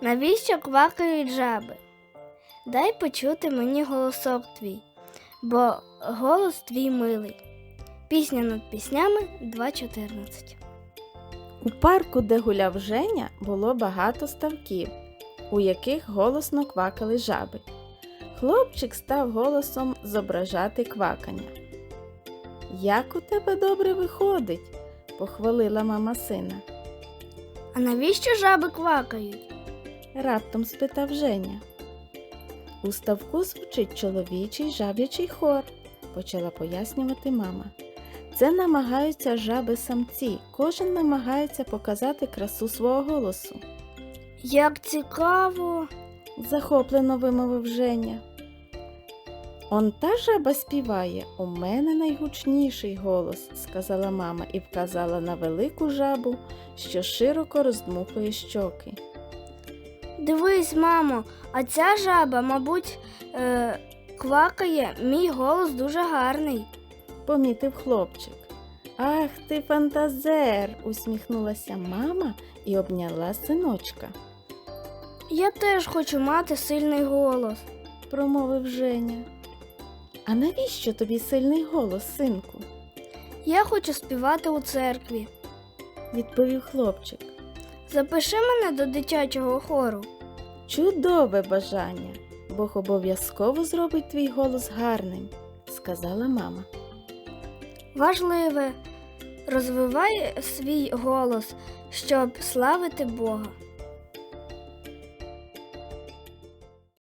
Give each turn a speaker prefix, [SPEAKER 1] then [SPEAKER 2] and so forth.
[SPEAKER 1] Навіщо квакають жаби? Дай почути мені голосок твій, бо голос твій милий. Пісня над піснями 2.14.
[SPEAKER 2] У парку, де гуляв Женя, було багато ставків, у яких голосно квакали жаби. Хлопчик став голосом зображати квакання. Як у тебе добре виходить, похвалила мама сина.
[SPEAKER 1] А навіщо жаби квакають?
[SPEAKER 2] Раптом спитав Женя. У ставку звучить чоловічий жаб'ячий хор, почала пояснювати мама. Це намагаються жаби самці, кожен намагається показати красу свого голосу.
[SPEAKER 1] Як цікаво.
[SPEAKER 2] захоплено вимовив Женя. Он та жаба співає, у мене найгучніший голос, сказала мама і вказала на велику жабу, що широко роздмухує щоки.
[SPEAKER 1] Дивись, мамо, а ця жаба, мабуть, е, квакає, мій голос дуже гарний.
[SPEAKER 2] помітив хлопчик. Ах ти фантазер, усміхнулася мама і обняла синочка,
[SPEAKER 1] Я теж хочу мати сильний голос.
[SPEAKER 2] промовив Женя. А навіщо тобі сильний голос, синку?
[SPEAKER 1] Я хочу співати у церкві.
[SPEAKER 2] відповів хлопчик.
[SPEAKER 1] Запиши мене до дитячого хору.
[SPEAKER 2] Чудове бажання. Бог обов'язково зробить твій голос гарним, сказала мама.
[SPEAKER 1] Важливе, розвивай свій голос, щоб славити Бога.